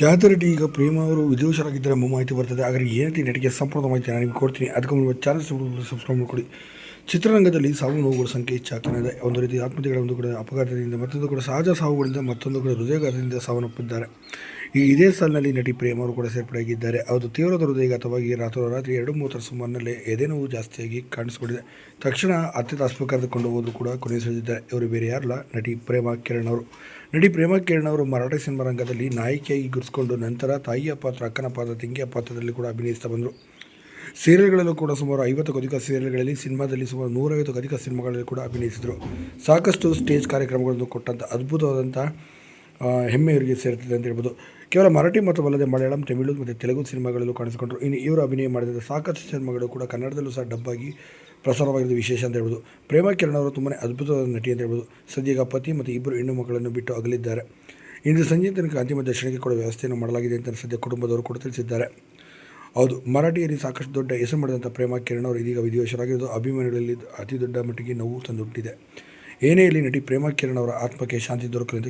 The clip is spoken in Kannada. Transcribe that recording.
ಖ್ಯಾತ ನಟಿ ಈಗ ಪ್ರೇಮ ಅವರು ವಿದೇಶರಾಗಿದ್ದಾರೆ ಎಂಬ ಮಾಹಿತಿ ಬರ್ತದೆ. ಆದರೆ ಏನಂತ ನಟಿಗೆ ಸಂಪೂರ್ಣ ಮಾಹಿತಿ ನಾನು ನಿಮಗೆ ಕೊಡ್ತೀನಿ. ಅದಕ್ಕೆ ಮುಂದೆ ಚಾನಲ್ ಸಬ್ಸ್ಕ್ರೈಬ್ ಮಾಡಿಕೊಡಿ ಚಿತ್ರರಂಗದಲ್ಲಿ ಸಾವು ನೋವುಗಳ ಸಂಖ್ಯೆ ಹೆಚ್ಚಾಗ್ತಾನೆ ಇದೆ. ಒಂದು ರೀತಿ ಆತ್ಮಹತ್ಯೆಗಳ, ಒಂದು ಕೂಡ ಅಪಘಾತದಿಂದ, ಮತ್ತೊಂದು ಕೂಡ ಸಹಜ ಸಾವುಗಳಿಂದ, ಮತ್ತೊಂದು ಕೂಡ ಹೃದಯಘಾತದಿಂದ ಸಾವನ್ನಪ್ಪಿದ್ದಾರೆ. ಈ ಇದೇ ಸಾಲಿನಲ್ಲಿ ನಟಿ ಪ್ರೇಮ ಅವರು ಕೂಡ ಸೇರ್ಪಡೆಯಾಗಿದ್ದಾರೆ ಅದು ತೀವ್ರದ ಹೃದಯಘಾತವಾಗಿ ರಾತ್ರೋರಾತ್ರಿ ಎರಡು ಮೂವತ್ತರ ಸುಮಾರಿನಲ್ಲಿ ಎದೆ ನೋವು ಜಾಸ್ತಿಯಾಗಿ ಕಾಣಿಸಿಕೊಂಡಿದೆ. ತಕ್ಷಣ ಅತ್ಯಂತ ಆಸ್ಪತ್ರೆ ಕರೆದುಕೊಂಡು ಹೋದ್ರು ಕೂಡ ಕೊನೆಸಿದ್ದಾರೆ ಇವರು ಬೇರೆ ಯಾರಲ್ಲ, ನಟಿ ಪ್ರೇಮ ಕಿರಣ್ ಅವರು. ನಟಿ ಪ್ರೇಮ ಕಿರಣ್ ಅವರು ಮರಾಠಿ ಸಿನಿಮಾ ರಂಗದಲ್ಲಿ ನಾಯಕಿಯಾಗಿ ಗುರುಸ್ಕೊಂಡು ನಂತರ ತಾಯಿಯ ಪಾತ್ರ, ಅಕ್ಕನ ಪಾತ್ರ, ತಂಗಿಯ ಪಾತ್ರದಲ್ಲಿ ಕೂಡ ಅಭಿನಯಿಸ್ತಾ ಬಂದರು. ಸೀರಿಯಲ್ಗಳಲ್ಲೂ ಕೂಡ ಸುಮಾರು ಐವತ್ತಕ್ಕೂ ಅಧಿಕ ಸೀರಿಯಲ್ಗಳಲ್ಲಿ, ಸಿನಿಮಾದಲ್ಲಿ ಸುಮಾರು ನೂರೈವತ್ತು ಅಧಿಕ ಸಿನಿಮಾಗಳಲ್ಲಿ ಕೂಡ ಅಭಿನಯಿಸಿದರು. ಸಾಕಷ್ಟು ಸ್ಟೇಜ್ ಕಾರ್ಯಕ್ರಮಗಳನ್ನು ಕೊಟ್ಟಂಥ ಅದ್ಭುತವಾದಂಥ ಹೆಮ್ಮೆ ಇವರಿಗೆ ಸೇರ್ತದೆ ಅಂತ ಹೇಳ್ಬೋದು. ಕೇವಲ ಮರಾಠಿ ಮಾತ್ರವಲ್ಲದೆ ಮಲಯಾಳಂ, ತಮಿಳು ಮತ್ತು ತೆಲುಗು ಸಿನಿಮಾಗಳಲ್ಲೂ ಕಾಣಿಸಿಕೊಂಡರು. ಇನ್ನು ಇವರು ಅಭಿನಯ ಮಾಡಿದ ಸಾಕಷ್ಟು ಸಿನಿಮಾಗಳು ಕೂಡ ಕನ್ನಡದಲ್ಲೂ ಸಹ ಡಬ್ಬಾಗಿ ಪ್ರಸಾರವಾಗಿದ್ದು ವಿಶೇಷ ಅಂತ ಹೇಳ್ಬೋದು. ಪ್ರೇಮ ಕಿರಣ್ ಅವರು ತುಂಬಾ ಅದ್ಭುತವಾದ ನಟಿ ಅಂತ ಹೇಳ್ಬೋದು. ಸದ್ಯಗ ಪತಿ ಮತ್ತು ಇಬ್ಬರು ಹೆಣ್ಣು ಮಕ್ಕಳನ್ನು ಬಿಟ್ಟು ಅಗಲಿದ್ದಾರೆ. ಇಂದು ಸಂಜೆ ತನಕ ಅಂತಿಮ ದರ್ಶನಕ್ಕೆ ಕೂಡ ವ್ಯವಸ್ಥೆಯನ್ನು ಮಾಡಲಾಗಿದೆ ಅಂತ ಸದ್ಯ ಕುಟುಂಬದವರು ಕೂಡ ತಿಳಿಸಿದ್ದಾರೆ. ಹೌದು, ಮರಾಠಿಯಲ್ಲಿ ಸಾಕಷ್ಟು ದೊಡ್ಡ ಹೆಸರು ಮಾಡಿದಂಥ ಪ್ರೇಮ ಕಿರಣ್ ಅವರು ಇದೀಗ ವಿಧಿವಶರಾಗಿರೋದು ಅಭಿಮಾನಿಗಳಲ್ಲಿ ಅತಿ ದೊಡ್ಡ ಮಟ್ಟಿಗೆ ನೋವು ತಂದುಬಿಟ್ಟಿದೆ. ಏನೇ ಇಲ್ಲಿ ನಟಿ ಪ್ರೇಮ ಕಿರಣ್ ಅವರ ಆತ್ಮಕ್ಕೆ ಶಾಂತಿ ದೊರಕಲಿ